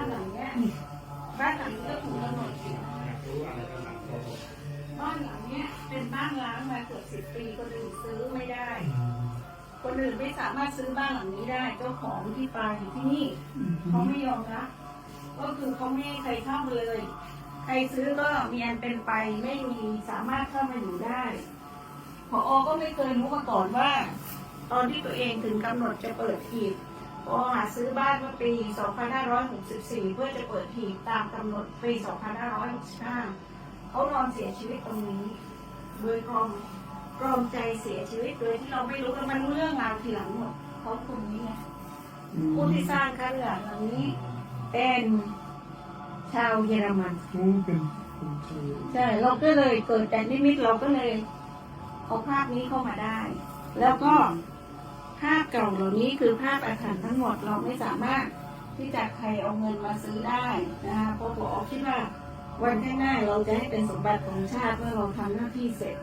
านหลังเนี้ยบ้านหลังนี้ก็ถูกกำหนดบ้านหลังเนี้ยเป็นบ้านล้างมาเกือบสิบปีคนอื่นซื้อไม่ได้ คนอื่นไม่สามารถซื้อบ้านหลังนี้ได้เจ้าของที่ปลายอยู่ที่นี่เขาไม่ยอมรับก็คือเขาไม่ให้ใครเข้ามาเลย ใครซื้อก็มีอันเป็นไปไม่มีสามารถเข้ามาอยู่ได้พออก็ไม่เคยรู้มาก่อนว่า ตอนที่ตัวเองถึงกำหนดจะเปิดหีบ พอหาซื้อบ้านเมื่อปี 2564 เพื่อจะเปิดหีบตามกำหนดปี 2565 เขานอนเสียชีวิตตรงนี้ โดยกรอมกรอมใจเสียชีวิตโดยที่เราไม่รู้แล้วมันรู้เรื่องราวทีหลังหมดเขาคนนี้ไงผู้ที่สร้างคฤหาสน์หลังนี้ เป็นชาวเยอรมันเขาเป็นคนไทยใช่เราก็เลยเกิดแต่นิมิตเราก็เลยเอาภาพนี้เข้ามาได้ แล้วก็ ภาพเก่าเหล่านี้คือภาพอาถรรพ์ทั้งหมดเราไม่สามารถที่จะใครเอาเงินมาซื้อได้นะคะเพราะผมคิดว่าวันข้างหน้าเราจะให้เป็นสมบัติของชาติเมื่อเราทำหน้าที่เสร็จ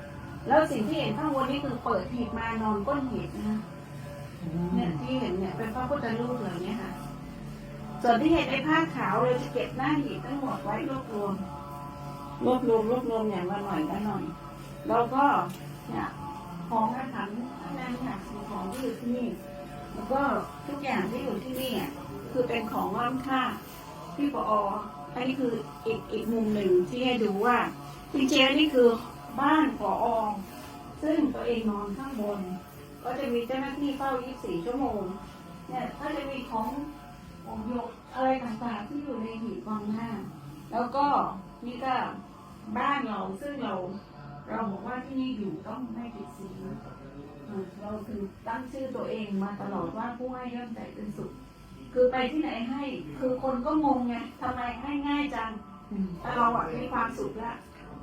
แล้วสิ่งที่เห็นข้างบนนี่คือเปิดหีบมานอนก้นหีบนะคะเนี่ยที่เห็นเนี่ยเป็นพระพุทธรูปเหล่านี้ค่ะ ส่วนที่เห็นในผ้าขาวเราจะเก็บหน้าหีบทั้งหมดไว้รวบรวมรวบรวมรวบรวมอย่างละหน่อยละหน่อย แล้วก็เนี่ย ของอาถรรทั้งนั้นค่ะสิ่งของที่อยู่ที่นี่แล้วก็ทุกอย่างที่อยู่ที่นี่อะคือเป็นของล้ำค่าที่ปออันนี้คืออีกอีกมุมหนึ่งที่ให้ดูว่าจริงๆอันนี่คือบ้านปออซึ่งตัวเองนอนข้างบน ก็จะมีเจ้าหน้าที่เฝ้า 24 ชั่วโมงเนี่ยก็จะมีของของยกอะไรต่างๆที่อยู่ในหีบวางหน้า แล้วก็นี่ก็บ้านเราซึ่งเรา เราบอกว่าที่นี่อยู่ต้องไม่ผิดศีลเราคือตั้งชื่อตัวเองมาตลอดว่าผู้ให้ย่อมใจเป็นสุข คือไปที่ไหนให้ คือคนก็งงไงทำไมให้ง่ายจังแต่เราอะมีความสุขละ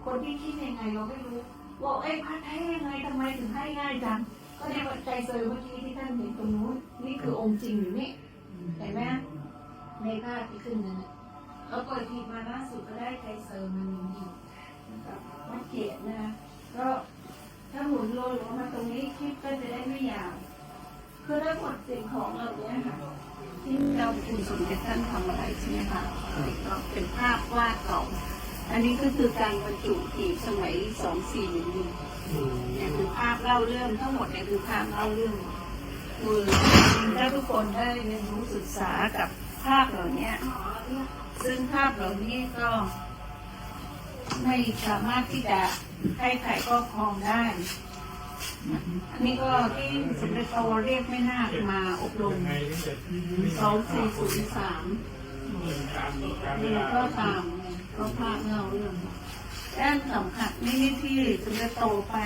คนที่คิดยังไงเราไม่รู้บอกเอ้ยพัดให้ยังไงทำไมถึงให้ง่ายจังก็เนี่ยใจเซอร์เมื่อกี้ที่ท่านเห็นตรงนู้นนี่คือองค์จริงอยู่นี่เห็นไหมในภาพที่ขึ้นนั่นน่ะเราเปิดทีมาล่าสุดก็ได้ใจเซอร์มาหนึ่งหีบนะครับ วัดเกตนะคะก็ถ้าหมุนโลหรือมาตรงนี้คลิปก็จะได้ไม่ยาวคือได้หมดสิ่งของเหล่านี้ค่ะที่เราคุณสมเด็จท่านทำอะไรใช่ไหมคะก็เป็นภาพวาดเก่าอันนี้ก็คือการบรรจุหีบสมัยสองสี่หนึ่งหนึ่งเนี่ยคือภาพเล่าเรื่องทั้งหมดเนี่ยคือภาพเล่าเรื่องคือถ้าทุกคนได้เรียนรู้ศึกษากับภาพเหล่านี้ซึ่งภาพเหล่านี้ก็ ไม่สามารถที่จะให้ใครครอบครองได้อันนี้ก็ที่สมเด็จโตเรียกไม่น่าคมาอบรมสองสี่ศูนย์สามนี่ก็ตามก็ภาพเงาเรื่องด้านสำคัญนี่นี่ที่สมเด็จโตไป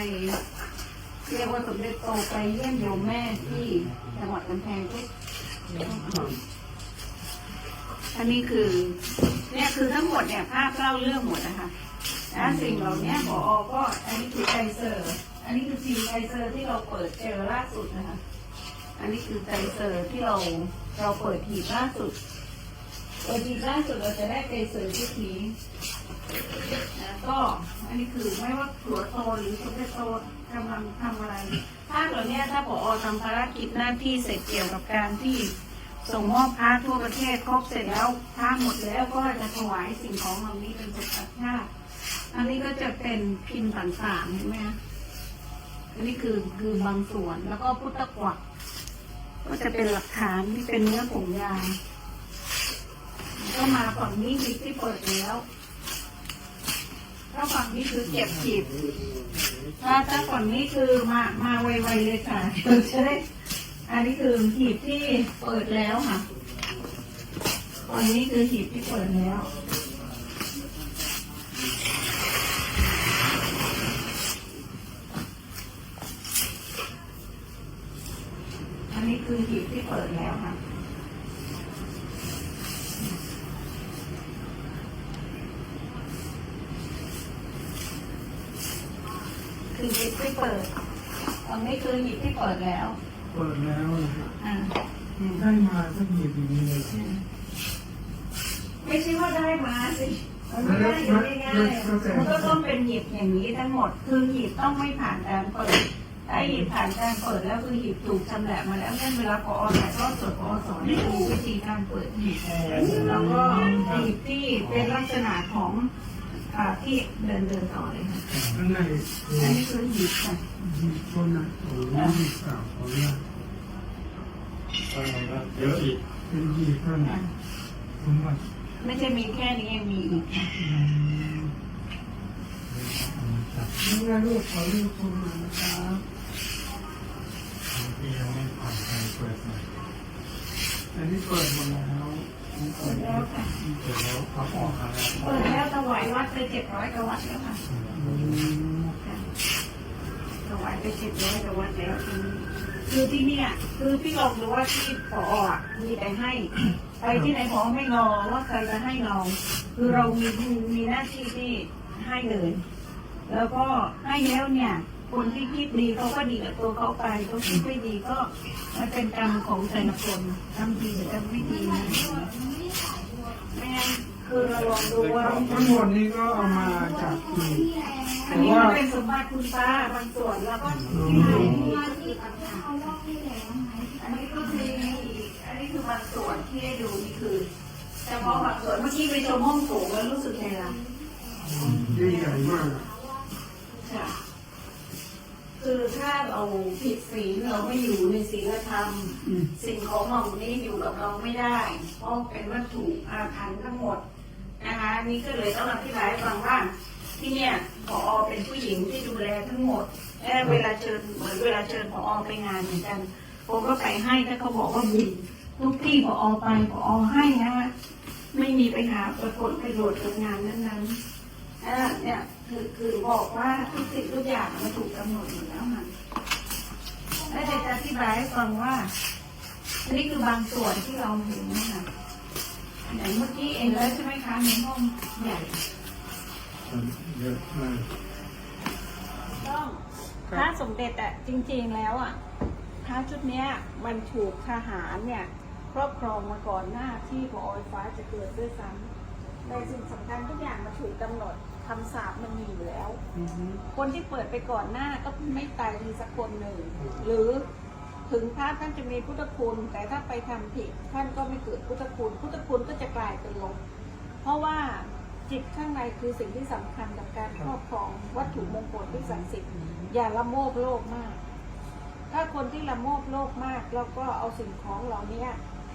เรียกว่าสมเด็จโตไปเยี่ยมโยมแม่ที่จังหวัดกำแพงเพชรอันนี้คือ เนี่ยคือทั้งหมดเนี่ยภาพเล่าเรื่องหมดนะคะและสิ่งเหล่านี้หมอก็อันนี้คือไกเซอร์ อันนี้คือซีไกเซอร์ที่เราเปิดเจอล่าสุดนะคะ อันนี้คือไกเซอร์ที่เราเราเปิดหีบล่าสุดเปิดหีบล่าสุดเราจะได้ไกเซอร์ที่ทีแล้วก็อันนี้คือไม่ว่าหัวโตหรือสุดโตกำลังทำอะไรถ้าเหล่านี้ถ้าผอทำภารกิจหน้าที่เสร็จเกี่ยวกับการที่ ส่งมอบพระทั่วประเทศครบเสร็จแล้วพระหมดแล้วก็จะถวายสิ่งของเหล่านี้เป็นสุขชาติอันนี้ก็จะเป็นพิมพ์ต่างๆเห็นไหมคะอันนี้คือคือบางส่วนแล้วก็พุทธกวักก็จะเป็นหลักฐานที่เป็นเนื้อผงยาก็มาฝั่งนี้หีที่เปิดแล้วถ้าฝั่งนี้คือเก็บหีบถ้าถ้าฝั่งนี้คือมามาไวๆเลยค่ะเราจะได้ อันนี้คือหีบที่เปิดแล้วค่ะฝั่งนี้คือหีบที่เปิดแล้วอันนี้คือหีบที่เปิดแล้วค่ะคือหีบที่เปิดตรงนี้คือหีบที่เปิดแล้ว ปิดแล้วนะครับอ่าได้มาสักหีบอย่างนี้เลยไม่ใช่ว่าได้มาสิมันไม่ได้อย่างง่ายๆมันก็ต้องเป็นหีบอย่างนี้ทั้งหมด คือหีบต้องไม่ผ่านการเปิดถ้าหีบผ่านการเปิดแล้วคือหีบถูกชำแหละมาแล้วงั้นเวลาพอถ่ายทอดสดพอสอนให้ดูวิธีการเปิดหีบแล้วก็หีบที่เป็นลักษณะของอ่าที่เดินเดินต่อเลยค่ะข้างในคืออันนี้คือหีบค่ะมีต้นนะโอ้โหมีสาวเขาเนี่ย อะไรก็เยอะอีกเป็นยีท่านสมบัติไม่ใช่มีแค่นี้ยังมีอีกค่ะอืมนี่นะลูกขอลูกคนมานะครับที่ยังไม่ผ่านการเปิดใหม่อันนี้เปิดหมดแล้วอันนี้เปิเปิดแล้วค่ะเปิดแล้วเอาออกมาแล้วเปิดแล้วถวายวัดไปเจ็ดร้อยกว่าวัดแล้วค่ะอืมถวายไปเจ็ดร้อยกว่าวัดแล้วทีนี้ คือที่เนี่ยคือพี่ลองดูว่าที่ปออะมีแต่ให้ ไปที่ไหนขอไม่รอว่าใครจะให้เราคือเรามีมีหน้าที่ที่ให้เลยแล้วก็ให้แล้วเนี่ย คนที่คิดดีเขาก็ดีกับตัวเขาไปเขาคิดไม่ดีก็มันเป็นกรรมของแต่ละคนทำดีหรือทำไม่ดีนะไม่งั้นคือเราลองดูว่าทั้งหมดนี้ก็เอามาจากที่ อันนี้มันเป็นสมบัติคุณป้าบางส่วนแล้วก็ที่ไหนนี่ก็คือต่างหากอันนี้ก็คืออันนี้คือบางส่วนที่ให้ดูนี่คือเฉพาะบางส่วนเมื่อกี้ไปชมห้องโถงแล้วรู้สึกไงล่ะยิ่งใหญ่มากค่ะคือถ้าเราผิดศีลเราไม่อยู่ในศีลธรรมอืมสิ่งของเหล่านี้อยู่กับเราไม่ได้เพราะเป็นวัตถุอาถรรพ์ทั้งหมดนะคะนี่ก็เลยต้องอธิบายให้ฟังว่าที่เนี่ย พอเป็นผู้หญิงที่ดูแลทั้งหมดและเวลาเชิญเหมือนเวลาเชิญพอไปงานเหมือนกันผมก็ไปให้ถ้าเขาบอกว่ามีทุกที่พอไปพอให้นะคะไม่มีไปหาประผลประโยชน์กับงานนั้นๆอ่าเนี่ยคือคือบอกว่าทุกสิ่งทุกอย่างมันถูกกำหนดอยู่แล้วค่ะและเดี๋ยวจะอธิบายให้ฟังว่านี่คือบางส่วนที่เราเห็นนะคะอย่างเมื่อกี้เองแล้วใช่ไหมคะในห้องใหญ่ เยอะมาก ต้องพระสมเด็จอะจริงๆแล้วอะพระชุดเนี้ยมันถูกทหารเนี่ย ครอบครองมาก่อนหน้าที่พอไฟฟ้าจะเกิดด้วยซ้ำแต่สิ่งสำคัญทุกอย่างมันถูกกำหนดคำสาปมันมีอยู่แล้ว อือฮึ คนที่เปิดไปก่อนหน้าก็ไม่ตายทีสักคนหนึ่ง หรือถึงพระท่านจะมีพุทธคุณ แต่ถ้าไปทำผิดท่านก็ไม่เกิดพุทธคุณ พุทธคุณก็จะกลายเป็นลบเพราะว่า จิตข้างในคือสิ่งที่สำคัญกับการครอบครองวัตถุมงคลที่ศักดิ์สิทธิ์อย่าละโมบโลกมาก ถ้าคนที่ละโมบโลกมาก แล้วก็เอาสิ่งของเหล่านี้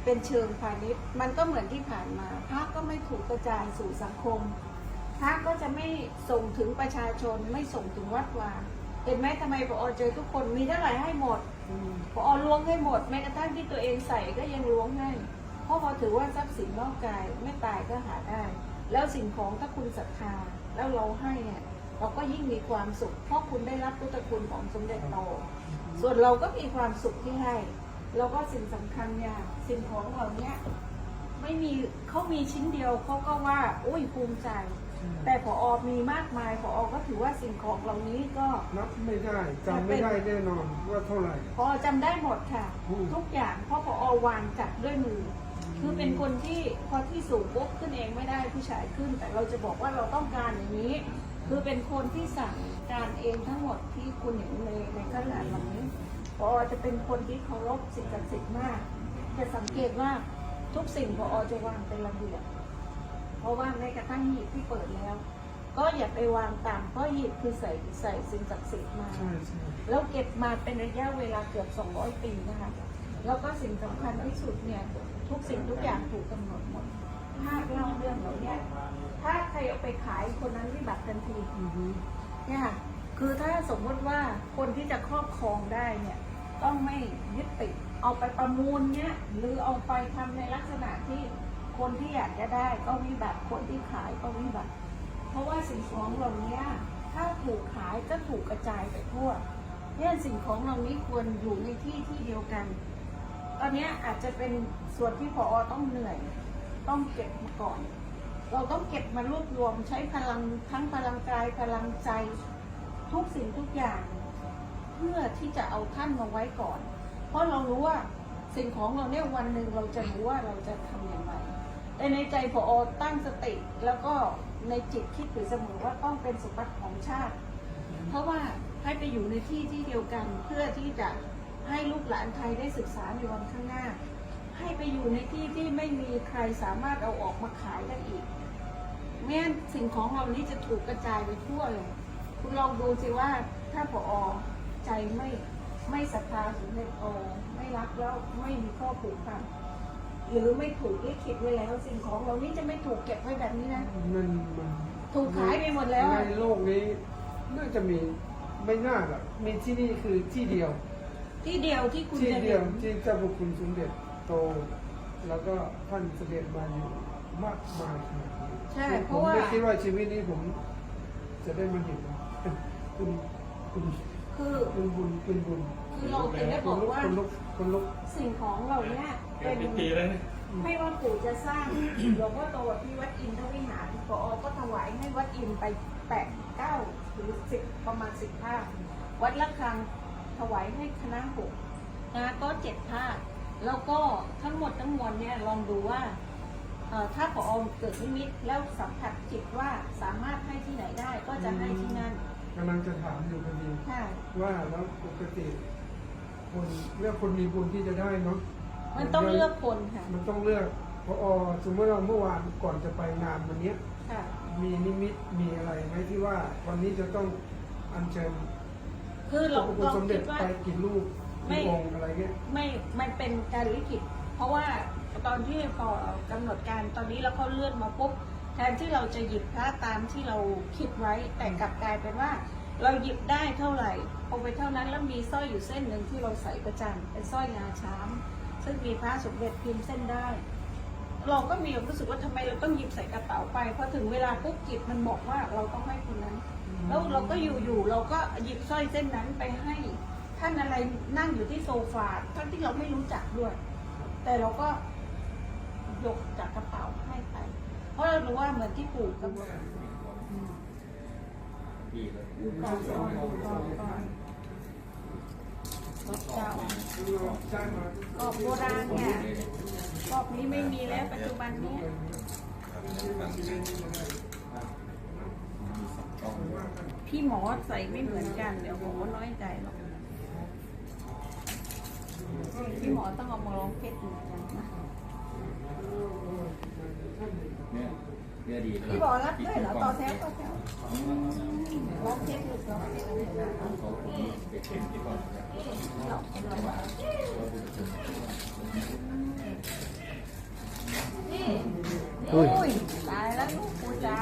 เป็นเชิงพาณิชย์ มันก็เหมือนที่ผ่านมาพระก็ไม่ถูกกระจายสู่สังคมพระก็จะไม่ส่งถึงประชาชนไม่ส่งถึงวัดวาเห็นไหมทำไมพอเจอทุกคนมีเท่าไหร่ให้หมดอืมพอล้วงให้หมดแม้กระทั่งที่ตัวเองใส่ก็ยังล้วงให้เพราะพอถือว่าทรัพย์สินนอกกายไม่ตายก็หาได้ แล้วสิ่งของถ้าคุณศรัทธาแล้วเราให้เนี่ยเราก็ยิ่งมีความสุข เพราะคุณได้รับพุทธคุณของสมเด็จโต ส่วนเราก็มีความสุขที่ให้ แล้วก็สิ่งสำคัญเนี่ยสิ่งของเหล่าเนี้ยไม่มีเขามีชิ้นเดียวเขาก็ว่าอุ้ยภูมิใจ แต่พออมีมากมายพออก็ถือว่าสิ่งของเหล่านี้ก็นับไม่ได้จำไม่ได้แน่นอนว่าเท่าไหร่พอจำได้หมดค่ะอืมทุกอย่างเพราะพอวางจัดด้วยมืออ คือเป็นคนที่พอที่สูงปุ๊บขึ้นเองไม่ได้ผู้ชายขึ้น แต่เราจะบอกว่าเราต้องการอย่างนี้ คือเป็นคนที่สั่งการเองทั้งหมดที่คุณเห็นในในขนาดเหล่านี้พอจะเป็นคนที่เคารพสิ่งศักดิ์สิทธิ์มาก จะสังเกตว่าทุกสิ่งพอจะวางเป็นระเบียบเพราะว่าในกระทั่งหีบที่เปิดแล้ว ก็อย่าไปวางตามเพราะหีบคือใส่ใส่สิ่งศักดิ์สิทธิ์มาใช่ใช่แล้วเก็บมาเป็นระยะเวลาเกือบ 200 ปีนะคะ แล้วก็สิ่งสำคัญที่สุดเนี่ย ทุกสิ่งทุกอย่างถูกกำหนดหมดถ้าเล่าเรื่องเหล่าเนี้ยถ้าใครเอาไปขายคนนั้นวิบัติทันทีเนี่ยค่ะคือถ้าสมมติว่าคนที่จะครอบครองได้เนี่ย ต้องไม่ยึดติดเอาไปประมูลเนี่ยหรือเอาไปทำในลักษณะที่คนที่อยากจะได้ก็วิบัติคนที่ขายก็วิบัติ เพราะว่าสิ่งของเหล่านี้ถ้าถูกขายก็ถูกกระจายไปทั่วเนี่ยสิ่งของเหล่านี้ควรอยู่ในที่ที่เดียวกัน อนนี้อาจจะเป็นส่วนที่พอต้องเหนื่อย ต้องเก็บมาก่อน เราต้องเก็บมารวบรวมใช้พลังทั้งพลังกายพลังใจทุกสิ่งทุกอย่าง เพื่อที่จะเอาท่านมาไว้ก่อน เพราะเรารู้ว่าสิ่งของเราเนี่ยวันหนึ่งเราจะรู้ว่าเราจะทำอย่างไรแต่ในใจพอตั้งสติแล้วก็ในจิตคิดอยู่เสมอว่าต้องเป็นสมบัติของชาติ เพราะว่าให้ไปอยู่ในที่ที่เดียวกันเพื่อที่จะ ให้ลูกหลานไทยได้ศึกษาในวันข้างหน้า ให้ไปอยู่ในที่ที่ไม่มีใครสามารถเอาออกมาขายได้อีกไม่งั้นสิ่งของเหล่านี้จะถูกกระจายไปทั่วเลย คุณลองดูสิว่าถ้าพออใจไม่ไม่ศรัทธาสมเด็จโอไม่รักแล้วไม่มีข้อผูกพันหรือไม่ถูกลิขิตไว้แล้วสิ่งของเหล่านี้จะไม่ถูกเก็บไว้แบบนี้นะมันมันถูกขายไปหมดแล้วในโลกนี้น่าจะมีไม่น่าหรอกมีที่นี่คือที่เดียว ที่เดียวที่คุณที่จะเดีเห็ยวนที่เจ้าพระคุณสมเด็จโต แล้วก็ท่านเสด็จมาอยู่มากมายขนาดนี้ใช่ เพผมราะว่า ไม่คิดว่าชีวิตนี้ผม จะได้มาเห็นคุณคุณคือ คุณบุญคุณบุญคือเราถึงได้คบอนกลุกว่าคนลุกคนลุกสิ่งของเหล่านี้เกิเป็นนปีแล้วเนี่ยไม่ว่าปู่จะสร้าง หลวงพ่อโตที่วัดอินทวิหารปอก็ถวายให้วัดอินไปแปดเก้าหรือสิบประมาณสิบภาควัดละคัง ถวายให้คณะหกนะก็เจ็ดภาค แล้วก็ทั้งหมดทั้งมวลเนี่ยลองดูว่าเอ่อถ้าพอเกิดนิมิตแล้วสัมผัสจิตว่าสามารถให้ที่ไหนได้ก็จะให้ที่นั่นกำลังจะถามอยู่พอดีค่ะว่าแล้วปกติคนเลือกคนมีบุญที่จะได้เนาะมันต้องเลือกคนค่ะมันต้องเลือกพอสมมติเราเมื่อวานก่อนจะไปงานวันเนี้ยค่ะมีนิมิตมีอะไรไหมที่ว่าวันนี้จะต้องอัญเชิญ คือเราระคุณเราสมเด็คิจดว่าไปกี่รูปไม่องอะไรเงี้ยไม่มันเป็นการลิขิต เพราะว่าตอนที่พอกำหนดการตอนนี้แล้วเขาเลื่อนมาปุ๊บแทนที่เราจะหยิบพระตามที่เราคิดไว้แต่กลับกลายเป็นว่า เราหยิบได้เท่าไหร่เอาไปเท่านั้นแล้วมีสร้อยอยู่เส้นหนึ่งที่เราใส่ประจำเป็นสร้อยงาช้างซึ่งมีพระสมเด็จพิมพ์เส้นได้ เราก็มีความรู้สึกว่าทำไมเราต้องหยิบใส่กระเป๋าไปพอถึงเวลาปุ๊บจิตมันบอกว่าเราต้องให้คนนั้น แล้วเราก็อยู่ๆเราก็หยิบสร้อยเส้นนั้นไปให้ท่านอะไรนั่งอยู่ที่โซฟาทั้งที่เราไม่รู้จักด้วย แต่เราก็ยกจากกระเป๋าให้ไป เพราะเรารู้ว่าเหมือนที่ปู่กำหนดปีแล้วอยู่ก่อนก่อนก่อนก่อนรถเจ้าใช่ไหมกรอบโบราณเนี่ยกรอบนี้ไม่มีแล้วปัจจุบันเนี้ย พี่หมอใส่ไม่เหมือนกัน เดี๋ยวหมอน้อยใจหรอกพี่หมอต้องเอามาลองเพชรเหมือนกันนะเนี่ยเนี่ยดีเลยพี่บอกรับด้วยเหรอต่อแถวต่อแถวลองเพชรลูกลองเพชรเขาไปเข็นที่ก่อนนะอุ้ยตายแล้วลูกปูจ๋า